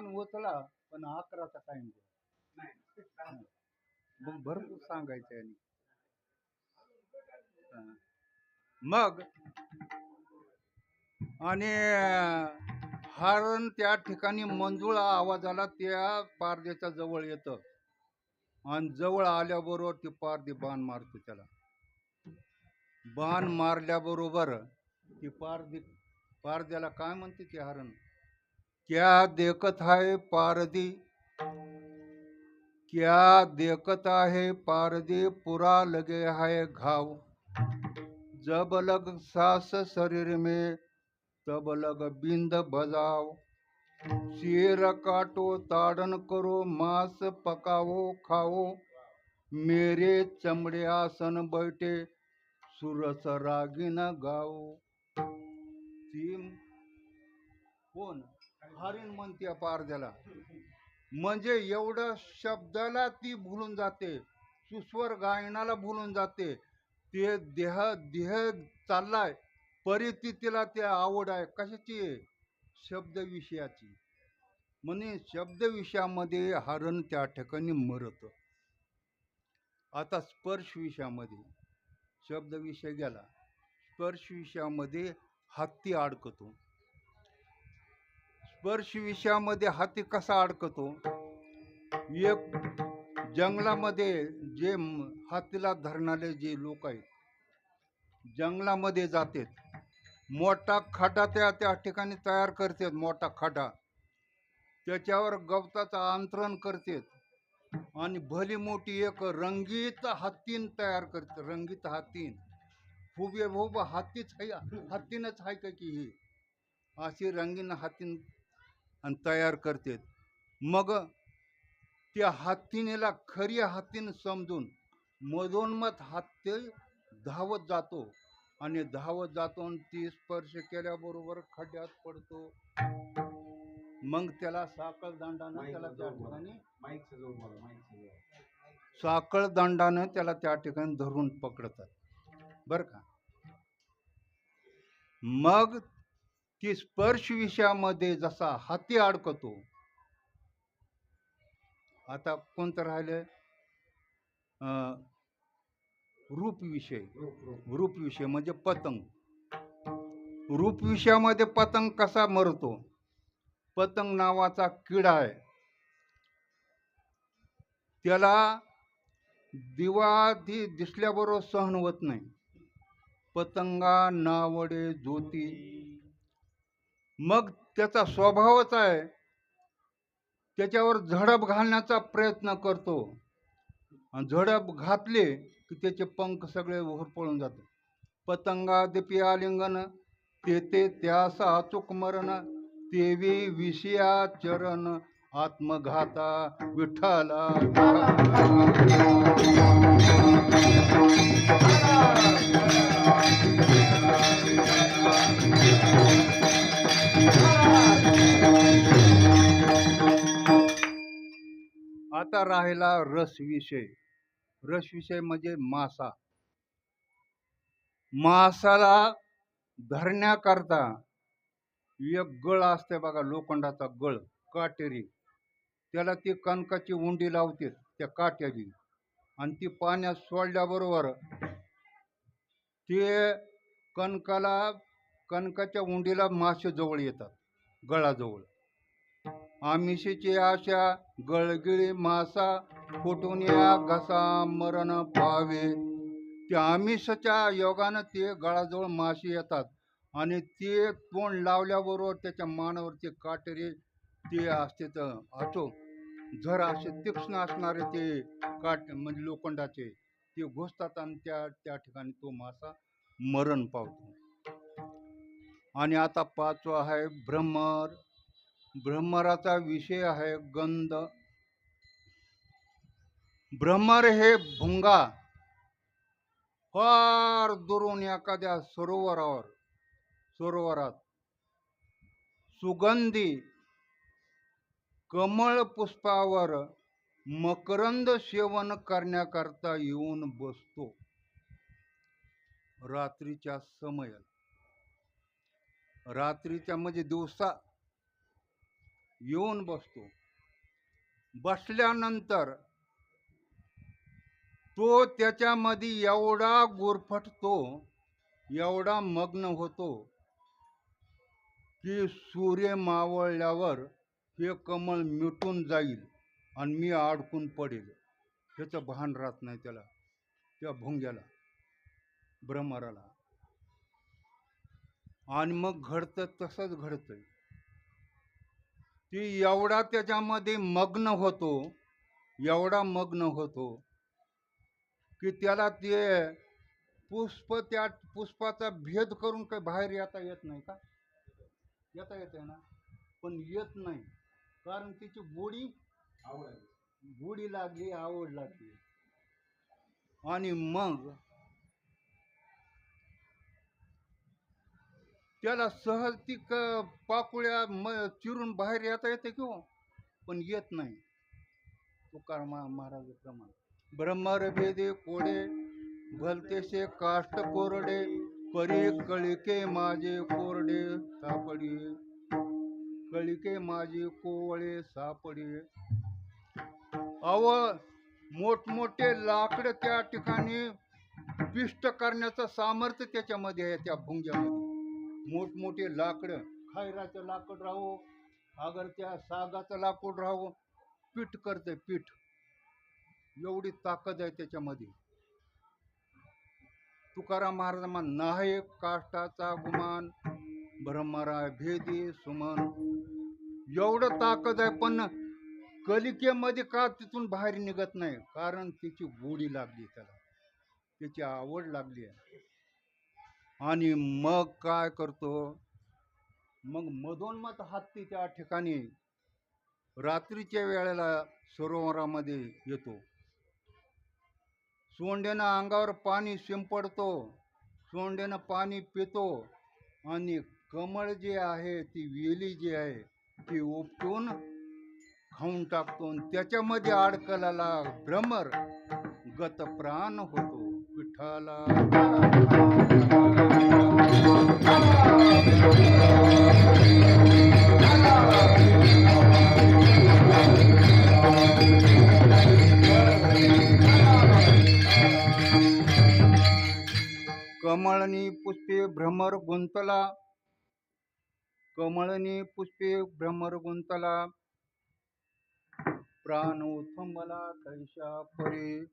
कान उचला पण अकराचा टाइम मग भरपूर सांगायचं हा. मग आणि हारण त्या ठिकाणी मंजुळा आवाजाला त्या पारदेच्या जवळ येतं. आणि जवळ आल्याबरोबर ते पारदे बाण मारतो त्याला. बाण मारल्याबरोबर ती पारदी पारद्याला काय म्हणते ते हरण? क्या देखत आहे पारदी क्या देखत आहे पारदी पुरा लगे है घाव। जब लग सास शरीर में तब लग बिंद बजाओ शेर काटो ताड़न करो मांस पकाओ खाओ मेरे चमड़े आसन बैठे सुरस रागिन गाओ। ती कोण हरिण म्हणते पार द्याला म्हणजे एवढं शब्दाला ती भुलून जाते. सुस्वर गायनाला भुलून जाते. ते देह देह चाललाय परिस्थितीला ते आवड आहे. कशाची? शब्द विषयाची म्हणे शब्द विषयामध्ये हरण त्या ठिकाणी मरत. आता स्पर्श विषयामध्ये शब्द विषय गेला. स्पर्श विषयामध्ये हत्ती अडकतो. स्पर्श विषयामध्ये हाती कसा अडकतो? एक जंगलामध्ये जे हातीला धरणारे जे लोक आहेत जंगलामध्ये जातात. मोठा खड्डा त्या त्या ठिकाणी तयार करतात मोठा खड्डा त्याच्यावर गवताचं आंतरण करतात. आणि भली मोठी एक रंगीत हत्तीन तयार करते रंगीत हत्तीन हुबे हुब हत्तीच आहे हत्तीनच आहे का की ही? अशी रंगीन हत्तीन आणि तयार करतात मग त्या हत्तीनेला खरी हत्तीन समजून मधोन्मत हत्ती धावत जातो आणि धावत जातो आणि ती स्पर्श केल्याबरोबर खड्ड्यात पडतो. मग त्याला साखळ दंडानं त्याला त्या ठिकाणी साखळ दंडानं त्याला त्या ठिकाणी धरून पकडतात. बर का? मग ती स्पर्श विषयामध्ये जसा हाती अडकतो. आता कोणतं राहिलं रूप विषय. रूप विषय म्हणजे पतंग. रूप विषयामध्ये पतंग कसा मरतो? पतंग नावाचा किडा आहे. त्याला दिवा दिसल्याबरोबर सहन होत नाही. पतंगा नावडे ज्योती मग त्याचा स्वभावच आहे. त्याच्यावर झडप घालण्याचा प्रयत्न करतो. आणि झडप घातले की त्याचे पंख सगळे वर पळून जातात. पतंगा दिपी आलिंगन ते ते त्यास अचूक मरण तेवी विषया चरण आत्मघाता विठ्ठला. आता राहिला रस विषय. रस विषय म्हणजे मासा. मासाला धरण्याकरता एक गळ असते बघा लोखंडाचा गळ काटेरी. त्याला ती कणकाची उंडी लावते त्या काट्याची. आणि ती पाण्यात सोडल्याबरोबर ते कणकाला कणकाच्या उंडीला मासे जवळ येतात गळाजवळ. आमिषेची आशा गळगिळी मासा फुटून या घसा मरण पावे. त्या आमिषाच्या योगानं ते गळाजवळ मासे येतात आणि ते तोंड लावल्याबरोबर त्याच्या मानावर ते काटेरी ते असते तर असो. झर असे तीक्ष्ण असणारे ते काट म्हणजे लोखंडाचे ते घुसतात आणि त्या त्या ठिकाणी तो मासा मरण पावतो. आणि आता पाचवा आहे भ्रमर भ्रमराचा विषय आहे गंध. भ्रमर हे भुंगा. फार दुरून एखाद्या सरोवरावर सरोवरात. सुगंधी कमळ पुष्पावर मकरंद सेवन करण्याकरता येऊन बसतो. रात्रीच्या समयात. रात्रीच्या म्हणजे दिवसा येऊन बसतो. बसल्यानंतर तो त्याच्यामध्ये एवढा गुरफटतो एवढा मग्न होतो की सूर्य मावळल्यावर हे कमळ मिटून जाईल आणि मी अडकून पडेल. त्याचं भान राहत नाही त्याला त्या भुंग्याला भ्रमराला आणि मग घडतं तसंच घडतंय. ती एवढा त्याच्यामध्ये मग्न होतो एवढा मग्न होतो की त्याला ते पुष्प त्या पुष्पाचा भेद करून काही बाहेर येता येत नाही का? येता येते ना? पण येत नाही. कारण तिची गोडी गोडी लागली आवड लागली. आणि मग त्याला सहज ती क पाकुळ्या म चिरून बाहेर येता येते किंवा हो? पण येत नाही. तुकाराम महाराज प्रमाण. ब्रह्मर कोडे भलतेसे काष्ट कोरडे परी कळिके माझे कोरडे सापडी. कळिके माझे कोवळे सापडी. अव मोठमोठे लाकड त्या ठिकाणी पिष्ट करण्याचं सामर्थ्य त्याच्यामध्ये आहे त्या भुंग्यामध्ये. मोठमोठे लाकडं खैराचं लाकूड राहो अगर त्या सागाचं लाकूड राहो पीठ करते पीठ. एवढी ताकद आहे त्याच्यामध्ये. तुकाराम महाराजांना नाही काष्टाचा गुमान ब्रह्मराय भेदी सुमन. एवढं ताकद आहे पण कलिकेमध्ये का तिथून बाहेर निघत नाही? कारण तिची गोडी लागली त्याला. त्याची आवड लागली आहे. आणि मग काय करतो? मग मधोन्मत हत्ती त्या ठिकाणी रात्रीच्या वेळेला सरोवरामध्ये येतो. सोंडेनं अंगावर पाणी शिंपडतो सोंडेनं पाणी पितो आणि कमळ जे आहे ती वेली जी आहे ती उपटून खाऊन टाकतो आणि त्याच्यामध्ये अडकलेला भ्रमर गत प्राण होतो. विठ्ठला कमळनी पुष्पे भ्रमर गुंतला. कमळनी पुष्पे भ्रमर गुंतला. प्राण उथंबला कैशा परी.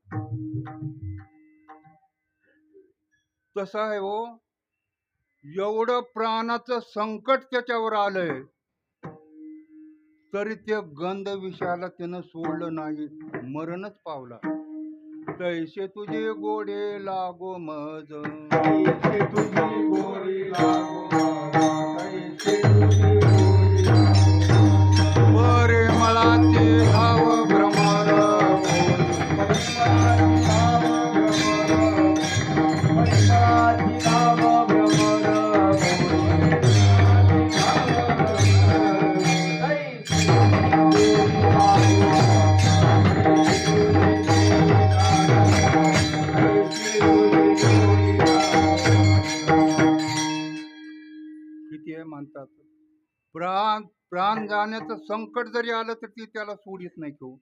तसा आहे हो. एवढं प्राणाचं संकट त्याच्यावर आलंय तरी ते गंध विषयाला त्यानं सोडलं नाही मरणच पावला. तैसे तुझे गोडे लागो मज. तुझे गोडे लागो आहे म्हणतात. प्राण प्राण जाण्याचं संकट जरी आलं तर ती त्याला सोडित नाही तो.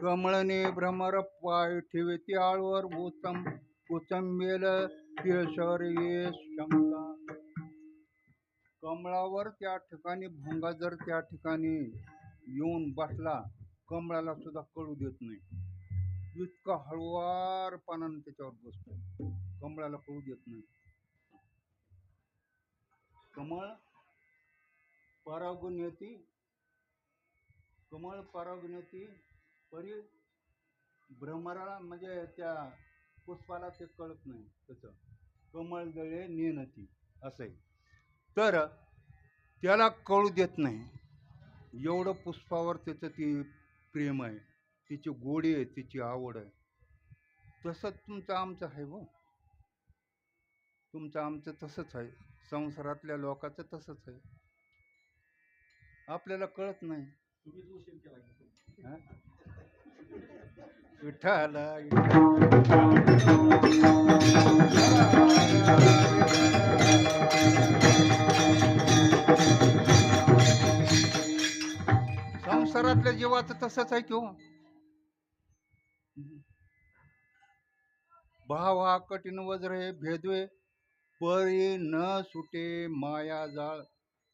कमळने भ्रमर पाय ठेवे ती आळवर उत्तम उचंबेल केशर शंका. कमळावर त्या ठिकाणी भोंगा जर त्या ठिकाणी येऊन बसला कमळाला सुद्धा कळू देत नाही. इतका हळुवारपणाने त्याच्यावर बसतो कमळाला कळू देत नाही. कमळ परागून कमळ परागून परी भ्रमराला म्हणजे त्या पुष्पाला ते कळत नाही त्याचं. कमळ दळे नेनती असं आहे. तर त्याला कळू देत नाही. एवढं पुष्पावर त्याचं ती प्रेम आहे. तिची गोडी आहे तिची आवड आहे. तसंच तुमचं आमचं आहे हो. तुमचं आमचं तसंच आहे. संसारातल्या लोकांचं तसंच आहे. आपल्याला कळत नाही. विठ्ठला. संसारातल्या जीवाचं तसंच आहे किंवा भाव हा कठीण वज्र हे भेदवे परी न सुटे माया जाळ.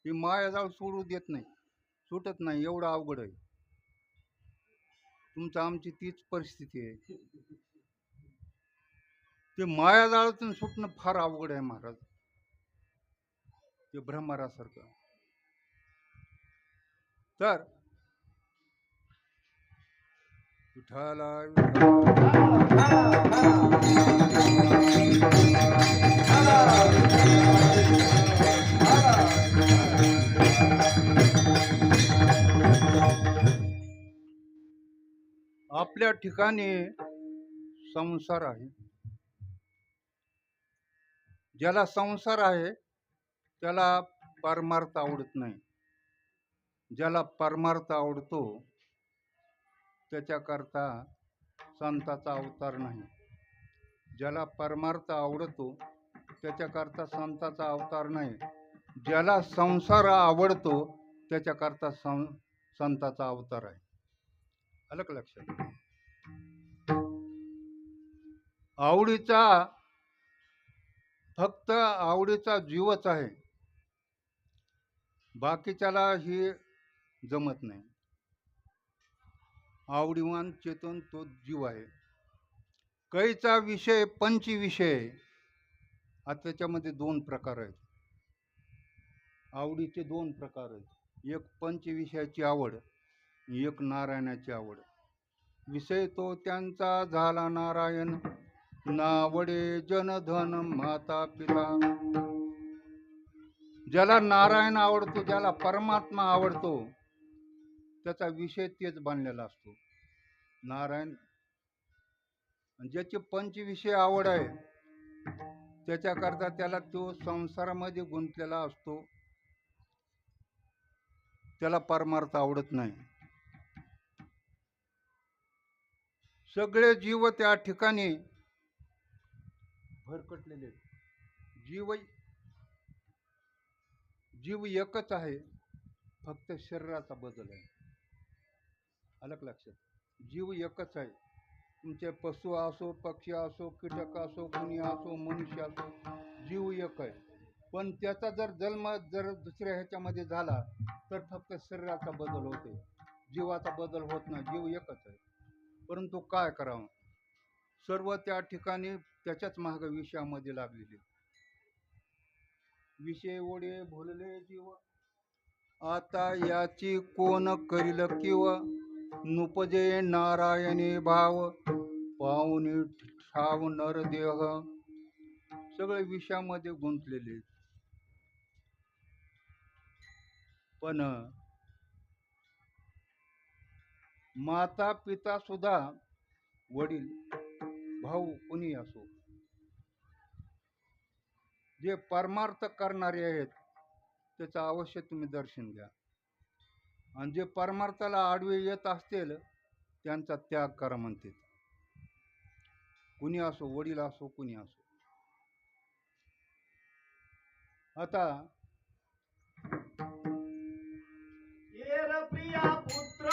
ही माया जाळ सोडू देत नाही सुटत नाही एवढं अवघड आहे. तुमचं आमची तीच परिस्थिती आहे. ते माया जाळातून सुटणं फार अवघड आहे महाराज. ते भ्रमरासारखं. तर विठ्ठला. आपल्या ठिकाणी संसार आहे ज्याला संसार आहे त्याला परमार्थ आवडत नाही ज्याला परमार्थ आवडतो त्याच्याकरता संताचा अवतार नाही. ज्याला परमार्थ आवडतो त्याच्याकरता संताचा अवतार नाही. ज्याला संसार आवडतो त्याच्याकरता सं संताचा अवतार आहे. अलग लक्षात आवडीचा फक्त आवडीचा जीवच आहे. बाकीच्याला ही जमत नाही. आवडीवान चेतन तो जीव आहे. कैचा विषय पंचविषय आता त्याच्यामध्ये दोन प्रकार आहेत. आवडीचे दोन प्रकार आहेत. एक पंचविषयाची आवड एक नारायणाची आवड. विषय तो त्यांचा झाला नारायण नावडे जनधन माता पिता. ज्याला नारायण आवडतो ज्याला परमात्मा आवडतो त्याचा विषय तेच बांधलेला असतो. नारायण आणि ज्याची पंचविषय आवड आहे त्याच्याकरता त्याला तो संसारामध्ये गुंतलेला असतो. त्याला परमार्थ आवडत नाही. सगळे जीव त्या ठिकाणी भरकटलेले जीव जीव एकच आहे फक्त शरीराचा बदल आहे. अलग लक्षात जीव एकच आहे। तुमचे पशु असो पक्षी असो कीटक असो कुणी असो मनुष्य असो जीव एक आहे। पण त्याचा जर जन्म जर दुसऱ्या ह्याच्यामध्ये झाला तर फक्त शरीराचा बदल होते। जीवाचा बदल होत नाही जीव एकच आहे। परंतु काय करावं? सर्व त्या ठिकाणी त्याच्याच महाग विषयामध्ये लागलेले। विषय ओढे भोलले जीव। आता याची कोण करील किंवा? नुपजे नारायणी भाव पाहुणी ठाव नरदेह सगळे विषयामध्ये गुंतलेले पण माता पिता सुद्धा वडील भाऊ कुणी असो जे परमार्थ करणारे आहेत त्याचं अवश्य तुम्ही दर्शन घ्या. आणि जे परमार्थाला आडवे येत असतील त्यांचा त्याग करा म्हणते. कुणी असो वडील असो कुणी असो. आता प्रिया पुत्र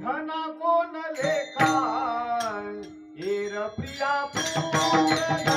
धना कोण लेखा प्रिया पुत्र